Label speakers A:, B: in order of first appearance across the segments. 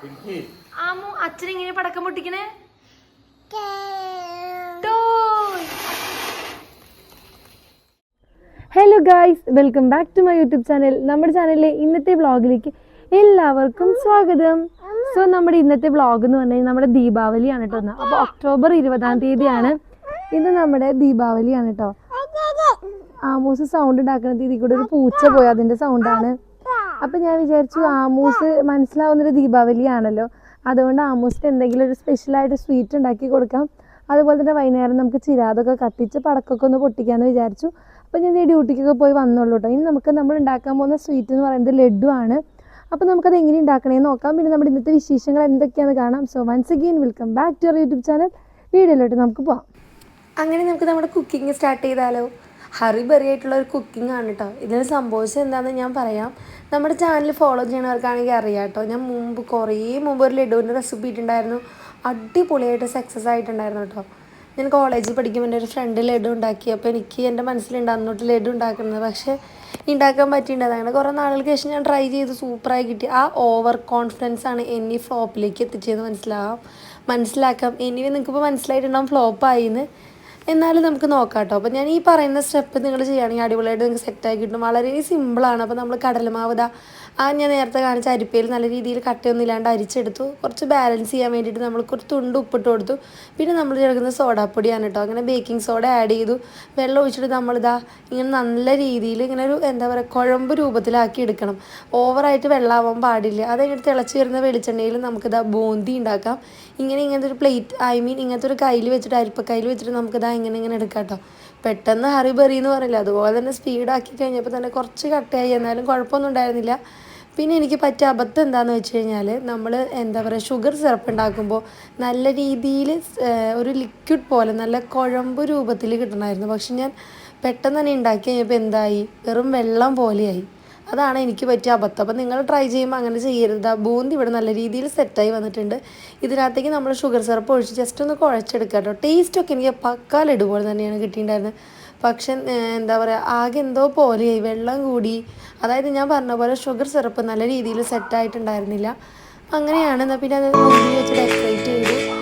A: ആമു അച്ഛൻ ഇങ്ങനെ പടക്കം പൊട്ടിക്കണേ. Hello guys welcome back to my YouTube channel നമ്മുടെ ചാനലിലെ ഇന്നത്തെ വ്ളോഗിലേക്ക് എല്ലാവർക്കും സ്വാഗതം. സോ നമ്മുടെ ഇന്നത്തെ വ്ളോഗ് എന്ന് പറഞ്ഞാൽ നമ്മുടെ ദീപാവലിയാണ് കേട്ടോ. അപ്പോൾ ഒക്ടോബർ ഇരുപതാം തീയതിയാണ്. ഇന്ന് നമ്മുടെ ദീപാവലിയാണ് കേട്ടോ. ആമോസ് സൗണ്ട് ഉണ്ടാക്കുന്ന തീയതി കൂടെ ഒരു പൂച്ച പോയി അതിന്റെ സൗണ്ടാണ് അപ്പൊ ഞാൻ വിചാരിച്ചു ആമൂസ് മനസ്സിലാവുന്നൊരു ദീപാവലിയാണല്ലോ. അതുകൊണ്ട് ആമൂസിന് എന്തെങ്കിലും ഒരു സ്പെഷ്യലായിട്ട് സ്വീറ്റ് ഉണ്ടാക്കി കൊടുക്കാം. അതുപോലെ തന്നെ വൈകുന്നേരം നമുക്ക് ചിരാതൊക്കെ കത്തിച്ച് പടക്കൊക്കെ ഒന്ന് പൊട്ടിക്കാമെന്ന് വിചാരിച്ചു. അപ്പോൾ ഞാൻ ഡ്യൂട്ടിക്കൊക്കെ പോയി വന്നോളൂ കേട്ടോ ഇനി നമുക്ക് നമ്മൾ ഉണ്ടാക്കാൻ പോകുന്ന സ്വീറ്റ് എന്ന് പറയുന്നത് ലഡു ആണ്. അപ്പോൾ നമുക്കത് എങ്ങനെ ഉണ്ടാക്കണേന്ന് നോക്കാം. പിന്നെ നമ്മുടെ ഇന്നത്തെ വിശേഷങ്ങൾ എന്തൊക്കെയാണെന്ന് കാണാം. So once again welcome back to our YouTube channel വീഡിയോയിലോട്ട് നമുക്ക് പോവാം. അങ്ങനെ നമുക്ക് നമ്മുടെ കുക്കിംഗ് സ്റ്റാർട്ട് ചെയ്താലോ? ഹറി ബെറി ആയിട്ടുള്ള ഒരു കുക്കിംഗ് ആണ് കേട്ടോ ഇതിന് സംഭവിച്ചത് എന്താണെന്ന് ഞാൻ പറയാം. നമ്മുടെ ചാനൽ ഫോളോ ചെയ്യണവർക്കാണെങ്കിൽ അറിയാം കേട്ടോ ഞാൻ മുമ്പ് കുറേ മുമ്പ് ഒരു ലഡുവിന്റെ റെസിപ്പി ഇട്ടിട്ടുണ്ടായിരുന്നു. അടിപൊളിയായിട്ട് സക്സസ് ആയിട്ടുണ്ടായിരുന്നു കേട്ടോ ഞാൻ കോളേജിൽ പഠിക്കുമ്പോൾ എന്റെ ഒരു ഫ്രണ്ട് ലഡു ഉണ്ടാക്കി. അപ്പോൾ എനിക്ക് എന്റെ മനസ്സിലുണ്ട് അന്നോട്ട് ലഡു ഉണ്ടാക്കുന്നത്. പക്ഷേ ഉണ്ടാക്കാൻ പറ്റിയിട്ടുണ്ട് കുറേ നാളുകൾക്ക് ശേഷം ഞാൻ ട്രൈ ചെയ്ത് സൂപ്പറായി കിട്ടി. ആ ഓവർ കോൺഫിഡൻസ് ആണ് എന്നെ ഫ്ലോപ്പിലേക്ക് എത്തിച്ചതെന്ന് മനസ്സിലാവാം മനസ്സിലാക്കാം. ഇനി നിങ്ങൾക്കിപ്പോൾ മനസ്സിലായിട്ടുണ്ടാവും ഫ്ലോപ്പായിന്ന് എന്നാലും നമുക്ക് നോക്കാം കേട്ടോ അപ്പോൾ ഞാൻ ഈ പറയുന്ന സ്റ്റെപ്പ് നിങ്ങൾ ചെയ്യുകയാണെങ്കിൽ അടിപൊളിയായിട്ട് നിങ്ങൾക്ക് സെറ്റായി കിട്ടും. വളരെ സിമ്പിളാണ് അപ്പോൾ നമ്മൾ കടലമാവ് ഇതാ ആ ഞാൻ നേരത്തെ കാണിച്ച അരിപ്പയിൽ നല്ല രീതിയിൽ കട്ടയൊന്നും ഇല്ലാണ്ട് അരിച്ചെടുത്തു. കുറച്ച് ബാലൻസ് ചെയ്യാൻ വേണ്ടിയിട്ട് നമ്മൾ കുറച്ച് തുണ്ട് ഉപ്പിട്ട് കൊടുത്തു. പിന്നെ നമ്മൾ ചേർക്കുന്ന സോഡാപ്പൊടിയാണ് കേട്ടോ. അങ്ങനെ ബേക്കിംഗ് സോഡ ആഡ് ചെയ്തു. വെള്ളം ഒഴിച്ചിട്ട് നമ്മളിതാ ഇങ്ങനെ നല്ല രീതിയിൽ ഇങ്ങനെ ഒരു എന്താ പറയുക കുഴമ്പ് രൂപത്തിലാക്കി എടുക്കണം. ഓവറായിട്ട് വെള്ളമാവാൻ പാടില്ല. അത് കഴിഞ്ഞിട്ട് തിളച്ച് വരുന്ന വെളിച്ചെണ്ണയിൽ നമുക്കിതാ ബോന്തി ഉണ്ടാക്കാം. ഇങ്ങനെ ഇങ്ങനത്തെ ഒരു പ്ലേറ്റ് ഐ മീൻ ഇങ്ങനത്തെ ഒരു കയ്യിൽ വെച്ചിട്ട് അരിപ്പക്കയ്യിൽ വെച്ചിട്ട് നമുക്കിതാ ഇങ്ങനെ ഇങ്ങനെ എടുക്കാം കേട്ടോ. പെട്ടെന്ന് ഹറി ബറി എന്ന് പറയില്ല? അതുപോലെ തന്നെ സ്പീഡാക്കി കഴിഞ്ഞപ്പോൾ തന്നെ കുറച്ച് കട്ടയായി എന്നാലും കുഴപ്പമൊന്നും ഉണ്ടായിരുന്നില്ല. പിന്നെ എനിക്ക് പറ്റിയ അബദ്ധം എന്താണെന്ന് വെച്ച് കഴിഞ്ഞാൽ നമ്മൾ എന്താ പറയുക ഷുഗർ സിറപ്പ് ഉണ്ടാക്കുമ്പോൾ നല്ല രീതിയിൽ ഒരു ലിക്വിഡ് പോലെ നല്ല കുഴമ്പ് രൂപത്തിൽ കിട്ടണമായിരുന്നു പക്ഷെ ഞാൻ പെട്ടെന്ന് തന്നെ ഉണ്ടാക്കി കഴിഞ്ഞപ്പോൾ എന്തായി? വെറും വെള്ളം പോലെയായി. അതാണ് എനിക്ക് പറ്റിയ അബദ്ധം. അപ്പോൾ നിങ്ങൾ ട്രൈ ചെയ്യുമ്പോൾ അങ്ങനെ ചെയ്യരുത്. ബൂന്തി ഇവിടെ നല്ല രീതിയിൽ സെറ്റായി വന്നിട്ടുണ്ട്. ഇതിനകത്തേക്ക് നമ്മൾ ഷുഗർ സിറപ്പ് ഒഴിച്ച് ജസ്റ്റ് ഒന്ന് കുഴച്ചെടുക്കുക കേട്ടോ. ടേസ്റ്റൊക്കെ എനിക്ക് പക്കാൽ പോലെ തന്നെയാണ് കിട്ടിയിട്ടുണ്ടായിരുന്നത് പക്ഷെ എന്താ പറയുക ആകെ എന്തോ പോലെയായി. വെള്ളം കൂടി. അതായത് ഞാൻ പറഞ്ഞ പോലെ ഷുഗർ സിറപ്പ് നല്ല രീതിയിൽ സെറ്റായിട്ടുണ്ടായിരുന്നില്ല അങ്ങനെയാണ്. എന്നാൽ പിന്നെ അത് വെച്ച് ഡെക്കറേറ്റ് ചെയ്തു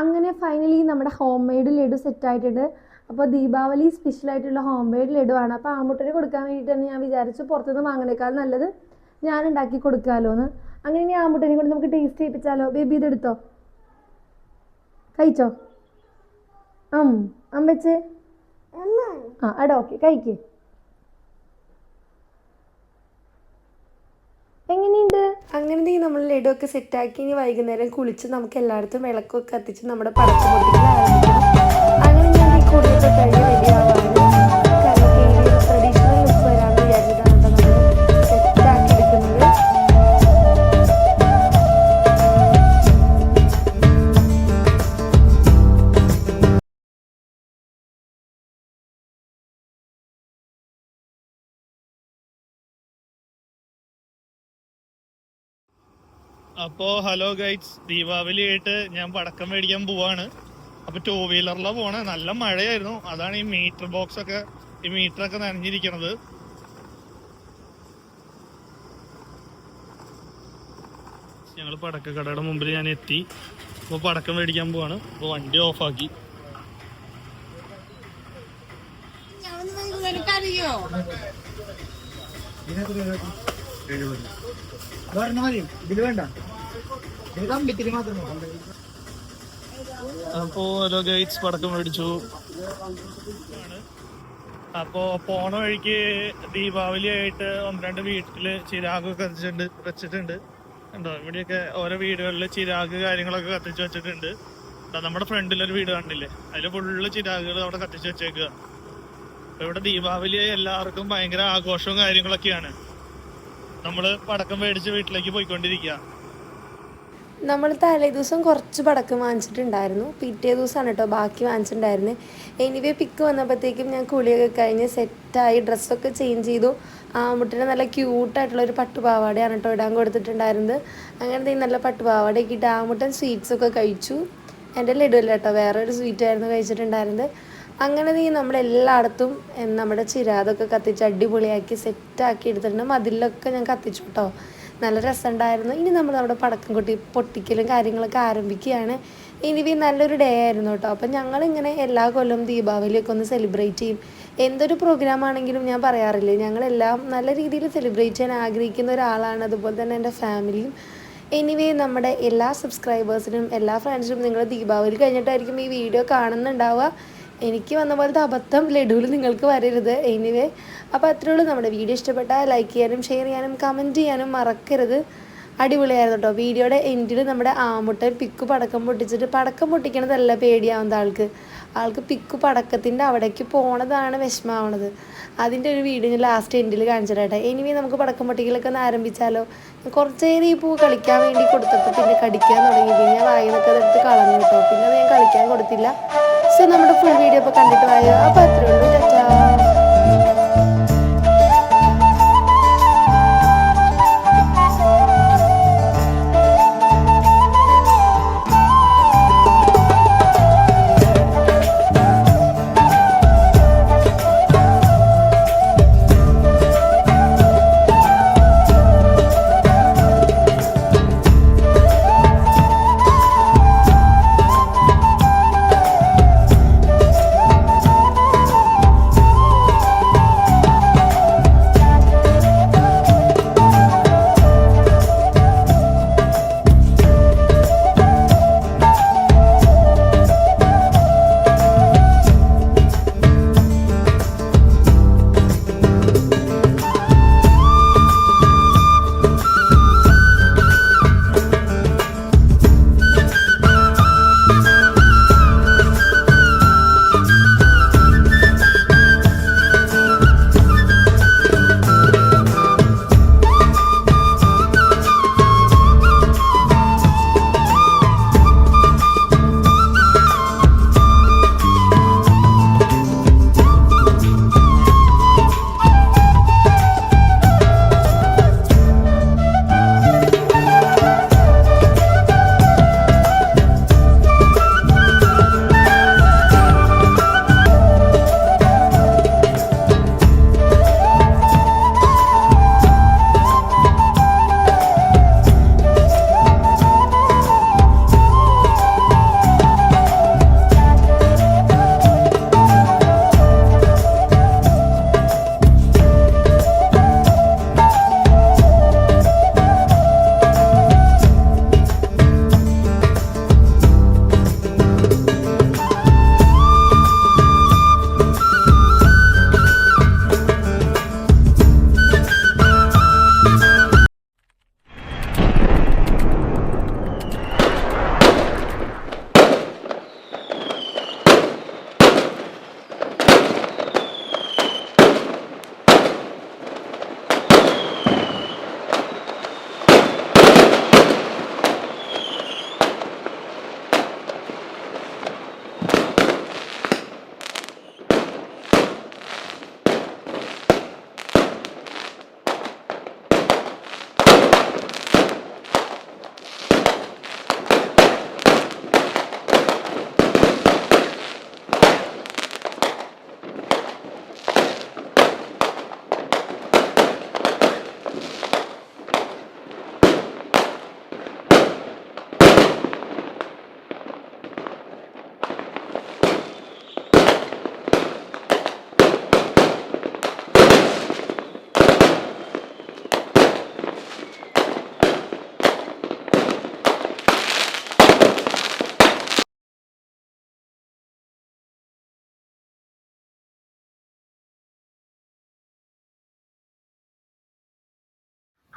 A: അങ്ങനെ ഫൈനലി നമ്മുടെ ഹോം മെയ്ഡ് ലഡു സെറ്റ് ആയിട്ടുണ്ട്. അപ്പോൾ ദീപാവലി സ്പെഷ്യൽ ആയിട്ടുള്ള ഹോം മെയ്ഡ് ലഡു ആണ് അപ്പോൾ ആമുട്ടന് കൊടുക്കാൻ വേണ്ടിയിട്ടാണ് ഞാൻ വിചാരിച്ചു പുറത്തുനിന്ന് വാങ്ങണേക്കാൾ നല്ലത് ഞാൻ ഉണ്ടാക്കി കൊടുക്കാമല്ലോ എന്ന് അങ്ങനെ ഇനി ആമുട്ടനെ കൊണ്ട് നമുക്ക് ടേസ്റ്റ് ചെയ്യിപ്പിച്ചാലോ? ബേബി ഇതെടുത്തോ കഴിച്ചോ? അം അമ്മച്ചേ? ആ അടാ ഓക്കെ കഴിക്ക്. എങ്ങനെയുണ്ട് അങ്ങനെ നമ്മൾ ലഡു ഒക്കെ സെറ്റാക്കി ഇനി വൈകുന്നേരം കുളിച്ച് നമുക്ക് എല്ലായിടത്തും വിളക്കൊക്കെ കത്തിച്ച് നമ്മുടെ പടച്ചു ആരംഭിക്കണം അങ്ങനെ ഞാൻ കുളിയൊക്കെ കഴിഞ്ഞ് റെഡി
B: അപ്പോ ഹലോ ഗൈഡ്സ് ദീപാവലി ആയിട്ട് ഞാൻ പടക്കം മേടിക്കാൻ പോവാണ്. അപ്പൊ ടൂ വീലറിലാണ് പോണേ. നല്ല മഴയായിരുന്നു. അതാണ് ഈ മീറ്റർ ബോക്സ് ഒക്കെ ഈ മീറ്റർ ഒക്കെ നനഞ്ഞിരിക്കണത്. ഞങ്ങൾ പടക്കക്കടയുടെ മുമ്പിൽ ഞാൻ എത്തി. അപ്പൊ പടക്കം മേടിക്കാൻ പോവാണ്. അപ്പൊ വണ്ടി ഓഫാക്കി അപ്പോ ഹലോ ഗൈഡ്സ് പടക്കം മേടിച്ചു. അപ്പോ പോണ വഴിക്ക് ദീപാവലി ആയിട്ട് ഒന്ന് രണ്ട് വീട്ടിൽ ചിരാഗ് കത്തിച്ചിട്ടുണ്ട് വെച്ചിട്ടുണ്ട്. ഉണ്ടോ ഇവിടെയൊക്കെ ഓരോ വീടുകളിൽ ചിരാഗ് കാര്യങ്ങളൊക്കെ കത്തിച്ചു വെച്ചിട്ടുണ്ട്. നമ്മുടെ ഫ്രണ്ടിലൊരു വീട് കണ്ടില്ലേ? അതിൽ ഫുള്ള് ചിരാഗുകൾ അവിടെ കത്തിച്ച് വെച്ചേക്കുക ഇവിടെ ദീപാവലി എല്ലാവർക്കും ഭയങ്കര ആഘോഷവും കാര്യങ്ങളൊക്കെയാണ്. നമ്മൾ പടക്കം മേടിച്ച് വീട്ടിലേക്ക് പോയിക്കൊണ്ടിരിക്കുക
A: നമ്മൾ തലേ ദിവസം കുറച്ച് പടക്കം വാങ്ങിച്ചിട്ടുണ്ടായിരുന്നു. പിറ്റേ ദിവസമാണ് കേട്ടോ ബാക്കി വാങ്ങിച്ചിട്ടുണ്ടായിരുന്നത് എനിവേ പിക്ക് വന്നപ്പോഴത്തേക്കും ഞാൻ കുളിയൊക്കെ കഴിഞ്ഞ് സെറ്റായി ഡ്രസ്സൊക്കെ ചേഞ്ച് ചെയ്തു. ആമുട്ടിന് നല്ല ക്യൂട്ടായിട്ടുള്ള ഒരു പട്ടുപാവാടയാണ് കേട്ടോ ഇടാൻ കൊടുത്തിട്ടുണ്ടായിരുന്നത്. അങ്ങനെ ദേ നല്ല പട്ടുപാവാടയൊക്കെ ഇട്ട് ആമുട്ടൻ സ്വീറ്റ്സൊക്കെ കഴിച്ചു. എന്റെ ലഡുവല്ല കേട്ടോ വേറെ ഒരു സ്വീറ്റായിരുന്നു കഴിച്ചിട്ടുണ്ടായിരുന്നത്. അങ്ങനെ നീ നമ്മളെല്ലായിടത്തും നമ്മുടെ ചിരാതൊക്കെ കത്തിച്ച് അടിപൊളിയാക്കി സെറ്റാക്കി എടുത്തിട്ടുണ്ട്. മതിലൊക്കെ ഞാൻ കത്തിച്ചു കേട്ടോ. നല്ല രസമുണ്ടായിരുന്നു. ഇനി നമ്മൾ നമ്മുടെ പടക്കം കൊട്ടി പൊട്ടിക്കലും കാര്യങ്ങളൊക്കെ ആരംഭിക്കുകയാണ്. ഇനി നല്ലൊരു ഡേ ആയിരുന്നു കേട്ടോ. അപ്പം ഞങ്ങളിങ്ങനെ എല്ലാ കൊല്ലവും ദീപാവലിയൊക്കെ ഒന്ന് സെലിബ്രേറ്റ് ചെയ്യും. എന്തൊരു പ്രോഗ്രാം ആണെങ്കിലും ഞാൻ പറയാറില്ലേ ഞങ്ങളെല്ലാം നല്ല രീതിയിൽ സെലിബ്രേറ്റ് ചെയ്യാൻ ആഗ്രഹിക്കുന്ന ഒരാളാണ്. അതുപോലെ തന്നെ എന്റെ ഫാമിലിയും. എനിവേ നമ്മുടെ എല്ലാ സബ്സ്ക്രൈബേഴ്സിനും എല്ലാ ഫ്രണ്ട്സിനും നിങ്ങൾ ദീപാവലി കഴിഞ്ഞിട്ടായിരിക്കും ഈ വീഡിയോ കാണുന്നുണ്ടാവുക. എനിക്ക് വന്ന പോലത്തെ അബദ്ധം ലഡുവിൽ നിങ്ങൾക്ക് വരരുത്. എനിവേ അപ്പോൾ അത്രേ ഉള്ളൂ. നമ്മുടെ വീഡിയോ ഇഷ്ടപ്പെട്ടാൽ ലൈക്ക് ചെയ്യാനും ഷെയർ ചെയ്യാനും കമന്റ് ചെയ്യാനും മറക്കരുത്. അടിപൊളിയായിരുന്നു കേട്ടോ വീഡിയോയുടെ എൻഡിൽ നമ്മുടെ ആമുട്ടൻ പിക്ക് പടക്കം പൊട്ടിച്ചിട്ട് പടക്കം പൊട്ടിക്കണതല്ല പേടിയാവുന്ന ആൾക്ക്. ആൾക്ക് പിക്ക് പടക്കത്തിന്റെ അവിടേക്ക് പോണതാണ് വിഷമാവണത്. അതിന്റെ ഒരു വീഡിയോ ഞാൻ ലാസ്റ്റ് എൻഡിൽ കാണിച്ചിട്ടെ എനിവേ നമുക്ക് പടക്കം പൊട്ടിക്കലൊക്കെ ഒന്ന് ആരംഭിച്ചാലോ? കുറച്ച് നേരം ഈ പൂ കളിക്കാൻ വേണ്ടി കൊടുത്തപ്പോൾ പിന്നെ കടിക്കാൻ തുടങ്ങി. ഞാൻ വായിന്നൊക്കെ അതെടുത്ത് കളഞ്ഞു കേട്ടോ പിന്നെ അത് ഞാൻ കളിക്കാൻ കൊടുത്തില്ല. സോ നമ്മുടെ ഫുൾ വീഡിയോ ഇപ്പോൾ കണ്ടിട്ട് വായോ അപ്പോൾ അത്രേ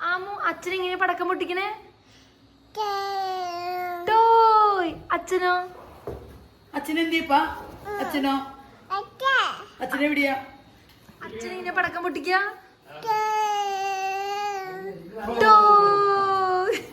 A: ആമു അച്ഛൻ എങ്ങനെ പടക്കം പൊട്ടിക്കണേ? ടോയ് അച്ഛനോ?
C: അച്ഛനെന്തിയപ്പാ അച്ഛനോ? അച്ഛനെവിടെയാ
A: അച്ഛൻ എങ്ങനെ പടക്കം പൊട്ടിക്ക? ടോയ്